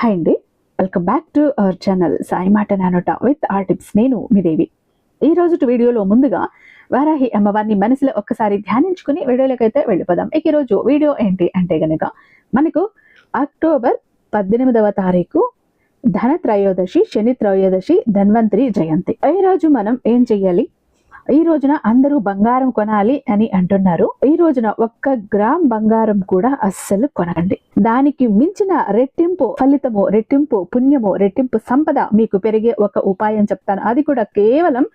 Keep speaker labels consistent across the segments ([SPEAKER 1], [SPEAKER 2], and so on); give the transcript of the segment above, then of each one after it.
[SPEAKER 1] Hi అండి. Welcome back to our channel Sai మాట నానోట విత్ ఆర్ టిప్స్ నేను మీ దేవి. ఈ రోజు వీడియోలో ముందుగా వారాహి అమ్మవారిని మనసులో ఒక్కసారి ధ్యానించుకుని వీడియోలోకి అయితే వెళ్ళిపోదాం. ఇక ఈరోజు వీడియో ఏంటి అంటే గనక మనకు అక్టోబర్ పద్దెనిమిదవ తారీఖు ధన త్రయోదశి శని త్రయోదశి ధన్వంతరి జయంతి. ఈ రోజు మనం ఏం చెయ్యాలి? ఈ రోజున అందరూ బంగారం కొనాలి అని అంటున్నారు. ఈ రోజున ఒక్క గ్రామ్ బంగారం కూడా అస్సలు కొనకండి దానికి మించిన రెట్టింపు ఫలితము రెట్టింపు పుణ్యము రెట్టింపు సంపద మీకు పెరిగే ఒక ఉపాయం చెప్తాను. అది కూడా కేవలం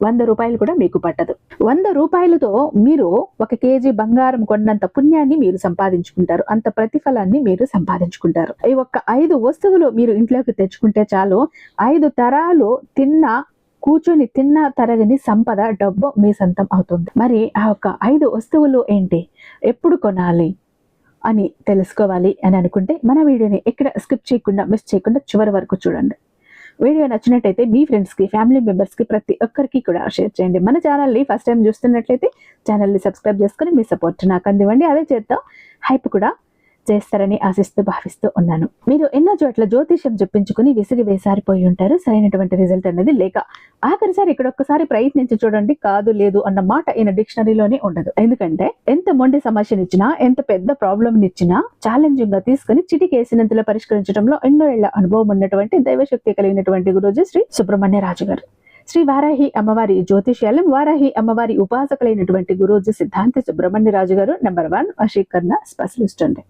[SPEAKER 1] వంద రూపాయలు కూడా మీకు పట్టదు. వంద రూపాయలతో మీరు ఒక కేజీ బంగారం కొన్నంత పుణ్యాన్ని మీరు సంపాదించుకుంటారు. అంత ప్రతిఫలాన్ని మీరు సంపాదించుకుంటారు. ఈ ఒక్క ఐదు వస్తువులు మీరు ఇంట్లోకి తెచ్చుకుంటే చాలు ఐదు తరాలు తిన్న కూర్చొని తిన్న తరగని సంపద డబ్బు మీ సొంతం అవుతుంది. మరి ఆ యొక్క ఐదు వస్తువులు ఏంటి? ఎప్పుడు కొనాలి అని తెలుసుకోవాలి అని అనుకుంటే మన వీడియోని ఎక్కడ స్కిప్ చేయకుండా మిస్ చేయకుండా చివరి వరకు చూడండి. వీడియో నచ్చినట్టయితే మీ ఫ్రెండ్స్కి ఫ్యామిలీ మెంబర్స్కి ప్రతి ఒక్కరికి కూడా షేర్ చేయండి. మన ఛానల్ని ఫస్ట్ టైం చూస్తున్నట్లయితే ఛానల్ని సబ్స్క్రైబ్ చేసుకుని మీ సపోర్ట్ నాకు అందివ్వండి. అదే చేద్దాం హైప్ కూడా చేస్తారని ఆశిస్తూ భావిస్తూ ఉన్నాను. మీరు ఎన్నో చోట్ల జ్యోతిష్యం చెప్పించుకుని విసిగి వేసారిపోయి ఉంటారు. సరైనటువంటి రిజల్ట్ అనేది లేక ఆఖరిసారి ఇక్కడ ఒక్కసారి ప్రయత్నించి చూడండి కాదు లేదు అన్న మాట ఈయన డిక్షనరీలోనే ఉండదు. ఎందుకంటే ఎంత మొండి సమస్యనిచ్చినా ఎంత పెద్ద ప్రాబ్లం ఇచ్చినా ఛాలెంజింగ్గా తీసుకుని చిటికేసినంతలో పరిష్కరించడంలో ఎన్నో ఏళ్ళ అనుభవం ఉన్నటువంటి దైవశక్తి కలిగినటువంటి గురుజు శ్రీ సుబ్రహ్మణ్య రాజు గారు. శ్రీ వారాహి అమ్మవారి జ్యోతిష్యాలం వారాహి అమ్మవారి ఉపాసకులైనటువంటి గురూజీ సిద్ధాంతి సుబ్రహ్మణ్య రాజు గారు నెంబర్ వన్ వశీకరణ స్పెషలిస్ట్ అండి.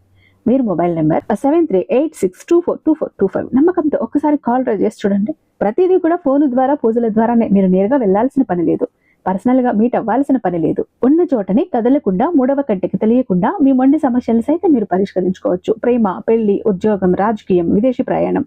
[SPEAKER 1] మీరు mobile number seven three eight six two four two four two five నమ్మకంతో ఒక్కసారి కాల్ ట్రై చేసి చూడండి. ప్రతిదీ కూడా ఫోన్ ద్వారా పూజల ద్వారానే మీరు నేరుగా వెళ్ళాల్సిన పని లేదు. పర్సనల్గా మీట్ అవ్వాల్సిన పని లేదు. ఉన్న చోటని కదలకుండా మూడవ కంటికి తెలియకుండా మీ మొండి సమస్యలు సైతం మీరు పరిష్కరించుకోవచ్చు. ప్రేమ పెళ్ళి ఉద్యోగం రాజకీయం విదేశీ ప్రయాణం.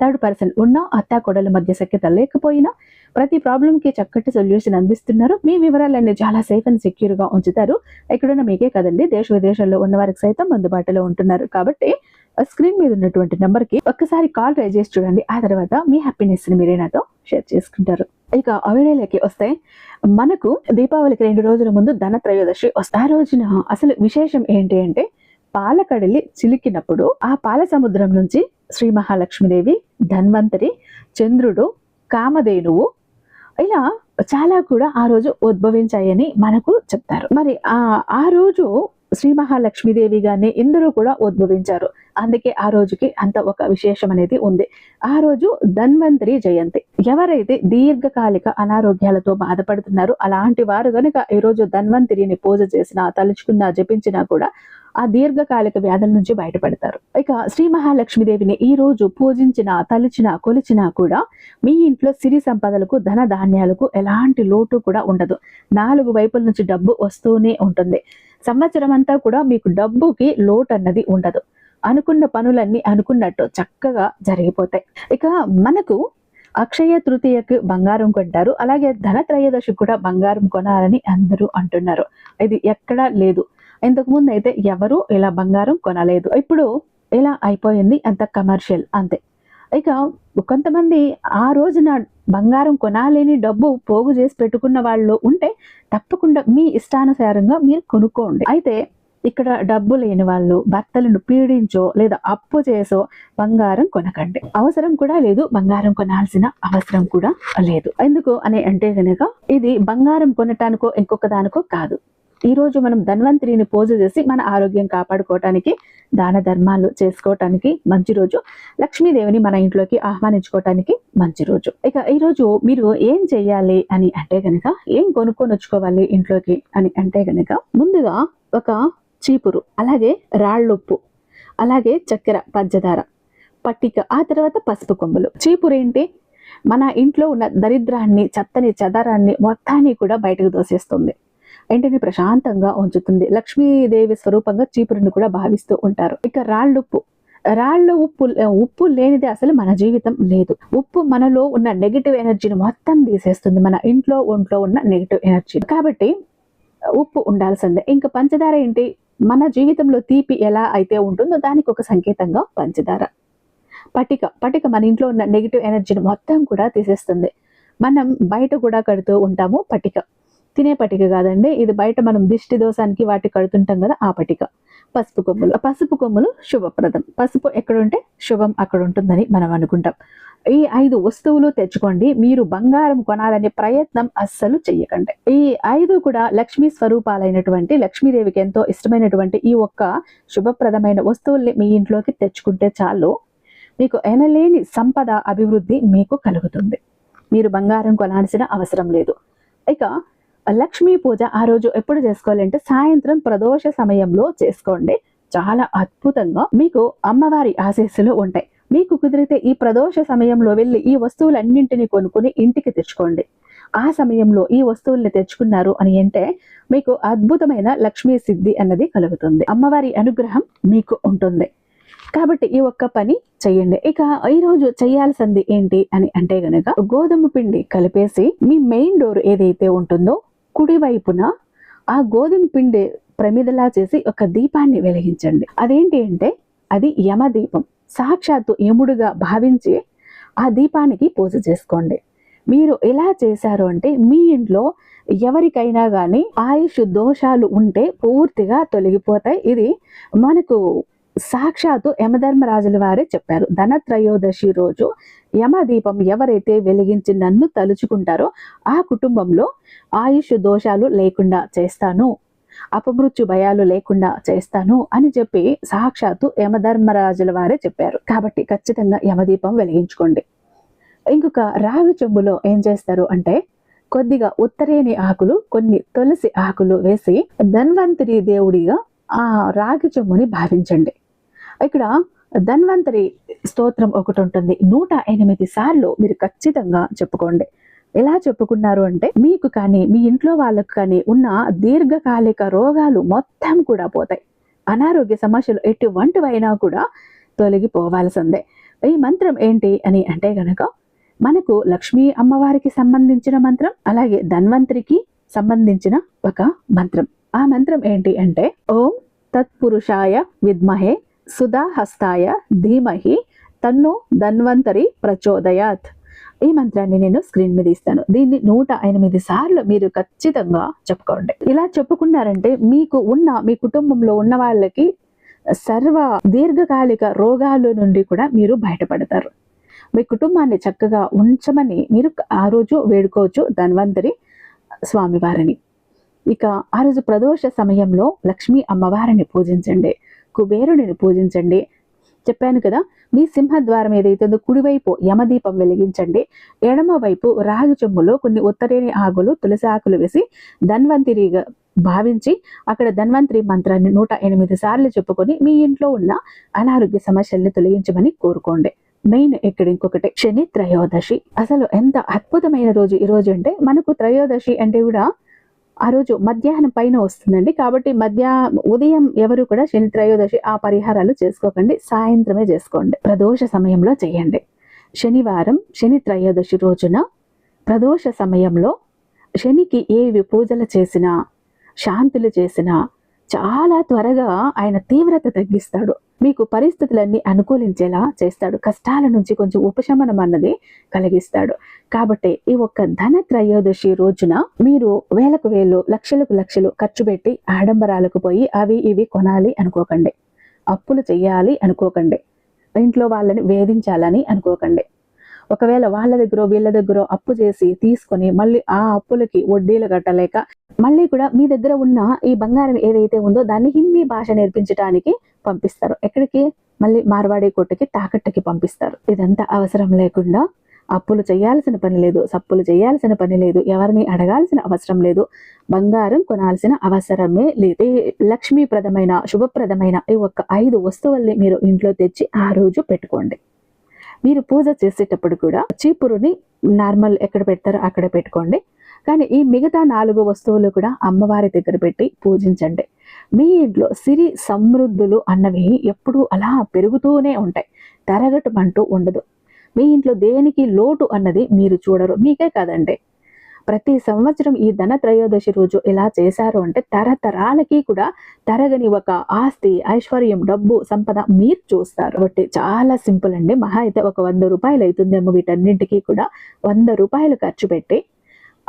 [SPEAKER 1] థర్డ్ పర్సన్ ఉన్నా అత్త కొడల మధ్య సఖ్యత లేకపోయినా ప్రతి ప్రాబ్లంకి చక్కటి సొల్యూషన్ అందిస్తున్నారు. మీ వివరాలన్నీ చాలా సేఫ్ అండ్ సెక్యూర్గా ఉంచుతారు. ఎక్కడున్న మీకే కదండి. దేశ విదేశాల్లో ఉన్న వారికి సైతం అందుబాటులో ఉంటున్నారు. కాబట్టి స్క్రీన్ మీద ఉన్నటువంటి నెంబర్కి ఒక్కసారి కాల్ ట్రై చేసి చూడండి. ఆ తర్వాత మీ హ్యాపీనెస్ని మీరే నాతో షేర్ చేసుకుంటారు. ఇక ఆ వస్తే మనకు దీపావళికి రెండు రోజుల ముందు ధన త్రయోదశి వస్తాయి ఆ రోజున అసలు విశేషం ఏంటి అంటే పాలకడలి చిలికినప్పుడు ఆ పాల సముద్రం నుంచి శ్రీ మహాలక్ష్మీదేవి ధన్వంతరి చంద్రుడు కామధేనువు ఇలా చాలా కూడా ఆ రోజు ఉద్భవించాయని మనకు చెప్తారు. మరి ఆ ఆ రోజు శ్రీ మహాలక్ష్మీదేవి గారిని ఇందరూ కూడా ఉద్భవించారు. అందుకే ఆ రోజుకి అంత ఒక విశేషం అనేది ఉంది. ఆ రోజు ధన్వంతరి జయంతి. ఎవరైతే దీర్ఘకాలిక అనారోగ్యాలతో బాధపడుతున్నారో అలాంటి వారు గనుక ఈ రోజు ధన్వంతరిని పూజ చేసినా తలుచుకున్నా జపించినా కూడా ఆ దీర్ఘకాలిక వ్యాధుల నుంచి బయటపడతారు. ఇక శ్రీ మహాలక్ష్మీదేవిని ఈ రోజు పూజించిన తలిచిన కొలిచినా కూడా మీ ఇంట్లో సిరి సంపదలకు ధన ధాన్యాలకు ఎలాంటి లోటు కూడా ఉండదు. నాలుగు వైపుల నుంచి డబ్బు వస్తూనే ఉంటుంది. సంవత్సరం అంతా కూడా మీకు డబ్బుకి లోటు అన్నది ఉండదు. అనుకున్న పనులన్నీ అనుకున్నట్టు చక్కగా జరిగిపోతాయి. ఇక మనకు అక్షయ తృతీయకు బంగారం కొంటారు. అలాగే ధన త్రయోదశి కూడా బంగారం కొనాలని అందరూ అంటున్నారు. ఇది ఎక్కడా లేదు. ఇంతకుముందు అయితే ఎవరు ఇలా బంగారం కొనలేదు. ఇప్పుడు ఇలా అయిపోయింది అంత కమర్షియల్ అంతే. ఇక కొంతమంది ఆ రోజున బంగారం కొనాలని డబ్బు పోగు చేసి పెట్టుకున్న వాళ్ళు ఉంటే తప్పకుండా మీ ఇష్టానుసారంగా మీరు కొనుక్కోండి. అయితే ఇక్కడ డబ్బు లేని వాళ్ళు భర్తలను పీడించో లేదా అప్పు చేసో బంగారం కొనకండి. అవసరం కూడా లేదు బంగారం కొనాల్సిన అవసరం కూడా లేదు. ఎందుకు అని అంటే కనుక ఇది బంగారం కొనటానికో ఇంకొక దానికో కాదు. ఈ రోజు మనం ధన్వంతరిని పూజ చేసి మన ఆరోగ్యం కాపాడుకోవటానికి దాన ధర్మాలు చేసుకోవటానికి మంచి రోజు. లక్ష్మీదేవిని మన ఇంట్లోకి ఆహ్వానించుకోవటానికి మంచి రోజు. ఇక ఈరోజు మీరు ఏం చెయ్యాలి అని అంటే గనక ఏం కొనుక్కొని వచ్చుకోవాలి ఇంట్లోకి అని అంటే గనక ముందుగా ఒక చీపురు అలాగే రాళ్ళుప్పు అలాగే చక్కెర పంచదార పట్టిక ఆ తర్వాత పసుపు కొమ్ములు. చీపురు ఏంటి? మన ఇంట్లో ఉన్న దరిద్రాన్ని చెత్తని చెదారాన్ని మొత్తాన్ని కూడా బయటకు దోసేస్తుంది. ఇంటిని ప్రశాంతంగా ఉంచుతుంది. లక్ష్మీదేవి స్వరూపంగా చీపురుని కూడా భావిస్తూ ఉంటారు. ఇక రాళ్ళుప్పు రాళ్ళు ఉప్పు ఉప్పు లేనిది అసలు మన జీవితం లేదు. ఉప్పు మనలో ఉన్న నెగిటివ్ ఎనర్జీని మొత్తం తీసేస్తుంది. మన ఇంట్లో ఒంట్లో ఉన్న నెగిటివ్ ఎనర్జీ కాబట్టి ఉప్పు ఉండాల్సిందే. ఇంకా పంచదార ఏంటి? మన జీవితంలో తీపి ఎలా అయితే ఉంటుందో దానికి ఒక సంకేతంగా పంచదార. పటిక. పటిక మన ఇంట్లో ఉన్న నెగిటివ్ ఎనర్జీని మొత్తం కూడా తీసేస్తుంది. మనం బయట కూడా కడుతూ ఉంటాము పటిక. తినే పటిక కాదండి. ఇది బయట మనం దిష్టి దోషానికి వాటి కడుతుంటాం కదా ఆ పటిక. పసుపు కొమ్ములు. పసుపు కొమ్ములు శుభప్రదం. పసుపు ఎక్కడుంటే శుభం అక్కడ ఉంటుందని మనం అనుకుంటాం. ఈ ఐదు వస్తువులు తెచ్చుకోండి. మీరు బంగారం కొనాలనే ప్రయత్నం అస్సలు చెయ్యకండి. ఈ ఐదు కూడా లక్ష్మీ స్వరూపాలైనటువంటి లక్ష్మీదేవికి ఎంతో ఇష్టమైనటువంటి ఈ ఒక్క శుభప్రదమైన వస్తువుల్ని మీ ఇంట్లోకి తెచ్చుకుంటే చాలు. మీకు ఎనలేని సంపద అభివృద్ధి మీకు కలుగుతుంది. మీరు బంగారం కొనాల్సిన అవసరం లేదు. ఇక లక్ష్మీ పూజ ఆ రోజు ఎప్పుడు చేసుకోవాలంటే సాయంత్రం ప్రదోష సమయంలో చేసుకోండి. చాలా అద్భుతంగా మీకు అమ్మవారి ఆశీస్సులు ఉంటాయి. మీకు కుదిరితే ఈ ప్రదోష సమయంలో వెళ్ళి ఈ వస్తువులన్నింటినీ కొనుక్కుని ఇంటికి తెచ్చుకోండి. ఆ సమయంలో ఈ వస్తువుల్ని తెచ్చుకున్నారు అని అంటే మీకు అద్భుతమైన లక్ష్మీ సిద్ధి అన్నది కలుగుతుంది. అమ్మవారి అనుగ్రహం మీకు ఉంటుంది. కాబట్టి ఈ ఒక్క పని చెయ్యండి ఇక ఈ రోజు చేయాల్సింది ఏంటి అని అంటే గనక గోధుమ పిండి కలిపేసి మీ మెయిన్ డోర్ ఏదైతే ఉంటుందో కుడివైపున ఆ గోధుమ పిండి ప్రమిదలా చేసి ఒక దీపాన్ని వెలిగించండి. అదేంటి అంటే అది యమదీపం సాక్షాత్తు యముడుగా భావించి ఆ దీపానికి పూజ చేసుకోండి. మీరు ఎలా చేశారు అంటే మీ ఇంట్లో ఎవరికైనా కానీ ఆయుష్ దోషాలు ఉంటే పూర్తిగా తొలగిపోతాయి. ఇది మనకు సాక్షాత్తు యమధర్మరాజుల వారే చెప్పారు. ధనత్రయోదశి రోజు యమదీపం ఎవరైతే వెలిగించి నన్ను తలుచుకుంటారో ఆ కుటుంబంలో ఆయుష్ దోషాలు లేకుండా చేస్తాను. అపమృత్యు భయాలు లేకుండా చేస్తాను అని చెప్పి సాక్షాత్తు యమధర్మరాజుల వారే చెప్పారు. కాబట్టి ఖచ్చితంగా యమదీపం వెలిగించుకోండి. ఇంకొక రావి చెంబులో ఏం చేస్తారు అంటే కొద్దిగా ఉత్తరేని ఆకులు కొన్ని తులసి ఆకులు వేసి ధన్వంతరి దేవుడిగా ఆ రాగి చెమ్ముని భావించండి. ఇక్కడ ధన్వంతరి స్తోత్రం ఒకటి ఉంటుంది. నూట ఎనిమిది సార్లు మీరు ఖచ్చితంగా చెప్పుకోండి. ఎలా చెప్పుకున్నారు అంటే మీకు కానీ మీ ఇంట్లో వాళ్ళకు కానీ ఉన్న దీర్ఘకాలిక రోగాలు మొత్తం కూడా పోతాయి. అనారోగ్య సమస్యలు ఎటువంటివైనా కూడా తొలగిపోవాల్సిందే. ఈ మంత్రం ఏంటి అని అంటే గనక మనకు లక్ష్మీ అమ్మవారికి సంబంధించిన మంత్రం అలాగే ధన్వంతరికి సంబంధించిన ఒక మంత్రం. ఆ మంత్రం ఏంటి అంటే ఓం తత్పురుషాయ విద్మహే సుధాహస్తాయ ధీమహి తన్ను ధన్వంతరి ప్రచోదయాత్. ఈ మంత్రాన్ని నేను స్క్రీన్ మీద ఇస్తాను. దీన్ని నూట ఎనిమిది సార్లు మీరు ఖచ్చితంగా చెప్పుకోండి. ఇలా చెప్పుకున్నారంటే మీకు ఉన్న మీ కుటుంబంలో ఉన్న వాళ్ళకి సర్వ దీర్ఘకాలిక రోగాల నుండి కూడా మీరు బయటపడతారు. మీ కుటుంబాన్ని చక్కగా ఉంచమని మీరు ఆ రోజు వేడుకోవచ్చు ధన్వంతరి స్వామివారిని. ఇక ఆ రోజు ప్రదోష సమయంలో లక్ష్మీ అమ్మవారిని పూజించండి. కుబేరుడిని పూజించండి. చెప్పాను కదా మీ సింహద్వారం ఏదైతే ఉందో కుడివైపు యమదీపం వెలిగించండి. ఎడమ వైపు రాగి చెమ్ములో కొన్ని ఉత్తరేని ఆకులు తులసి ఆకులు వేసి ధన్వంతిరిగా భావించి అక్కడ ధన్వంతరి మంత్రాన్ని నూట ఎనిమిది సార్లు చెప్పుకొని మీ ఇంట్లో ఉన్న అనారోగ్య సమస్యల్ని తొలగించమని కోరుకోండి. మెయిన్ ఇక్కడ ఇంకొకటి శని త్రయోదశి. అసలు ఎంత అద్భుతమైన రోజు ఈ రోజు అంటే మనకు త్రయోదశి అంటే కూడా ఆ రోజు మధ్యాహ్నం పైన వస్తుందండి. కాబట్టి మధ్యా ఉదయం ఎవరు కూడా శని త్రయోదశి ఆ పరిహారాలు చేసుకోకండి. సాయంత్రమే చేసుకోండి. ప్రదోష సమయంలో చేయండి. శనివారం శని త్రయోదశి రోజున ప్రదోష సమయంలో శనికి ఏవి పూజలు చేసినా శాంతులు చేసినా చాలా త్వరగా ఆయన తీవ్రత తగ్గిస్తాడు. మీకు పరిస్థితులన్నీ అనుకూలించేలా చేస్తాడు. కష్టాల నుంచి కొంచెం ఉపశమనం అన్నది కలిగిస్తాడు. కాబట్టి ఈ ఒక్క ధన త్రయోదశి రోజున మీరు వేలకు వేలు లక్షలకు లక్షలు ఖర్చు పెట్టి ఆడంబరాలకు పోయి అవి ఇవి కొనాలి అనుకోకండి. అప్పులు చేయాలి అనుకోకండి. ఇంట్లో వాళ్ళని వేధించాలని అనుకోకండి. ఒకవేళ వాళ్ళ దగ్గర వీళ్ళ దగ్గర అప్పు చేసి తీసుకొని మళ్ళీ ఆ అప్పులకి వడ్డీలు కట్టలేక మళ్ళీ కూడా మీ దగ్గర ఉన్న ఈ బంగారం ఏదైతే ఉందో దాన్ని హిందీ భాష నేర్పించడానికి పంపిస్తారు. ఎక్కడికి? మళ్ళీ మార్వాడి కొట్టుకి తాకట్టుకి పంపిస్తారు. ఇదంతా అవసరం లేకుండా అప్పులు చేయాల్సిన పని లేదు సప్పులు చేయాల్సిన పని లేదు ఎవరిని అడగాల్సిన అవసరం లేదు బంగారం కొనాల్సిన అవసరమే లేదు. ఈ లక్ష్మీప్రదమైన శుభప్రదమైన ఈ ఒక్క ఐదు వస్తువుల్ని మీరు ఇంట్లో తెచ్చి ఆ రోజు పెట్టుకోండి. మీరు పూజ చేసేటప్పుడు కూడా చీపురుని నార్మల్ ఎక్కడ పెడతారో అక్కడ పెట్టుకోండి. కానీ ఈ మిగతా నాలుగు వస్తువులు కూడా అమ్మవారి దగ్గర పెట్టి పూజించండి. మీ ఇంట్లో సిరి సమృద్ధులు అన్నవి ఎప్పుడూ అలా పెరుగుతూనే ఉంటాయి. తరగటం అంటూ ఉండదు. మీ ఇంట్లో దేనికి లోటు అన్నది మీరు చూడరు. మీకే కాదండి. ప్రతి సంవత్సరం ఈ ధన త్రయోదశి రోజు ఇలా చేశారు అంటే తరతరాలకి కూడా తరగని ఒక ఆస్తి ఐశ్వర్యం డబ్బు సంపద మీరు చూస్తారు. కాబట్టి చాలా సింపుల్ అండి. మహా అయితే ఒక వంద రూపాయలు అవుతుందేమో వీటన్నింటికి కూడా. వంద రూపాయలు ఖర్చు పెట్టి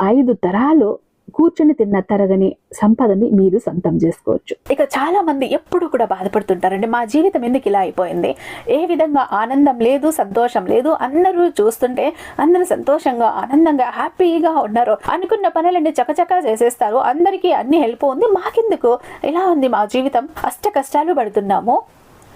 [SPEAKER 1] ఐదు తరాలు కూర్చొని తిన్న తరగని సంపదని మీరు సొంతం చేసుకోవచ్చు. ఇక చాలా మంది ఎప్పుడు కూడా బాధపడుతుంటారండి మా జీవితం ఎందుకు ఇలా అయిపోయింది? ఏ విధంగా ఆనందం లేదు సంతోషం లేదు అందరూ చూస్తుంటే అందరూ సంతోషంగా ఆనందంగా హ్యాపీగా ఉన్నారు అనుకున్న పనులన్నీ చకచకా చేసేస్తారు. అందరికీ అన్ని హెల్ప్ ఉంది మాకెందుకు? ఇలా ఉంది మా జీవితం? అష్ట కష్టాలు పడుతున్నాము.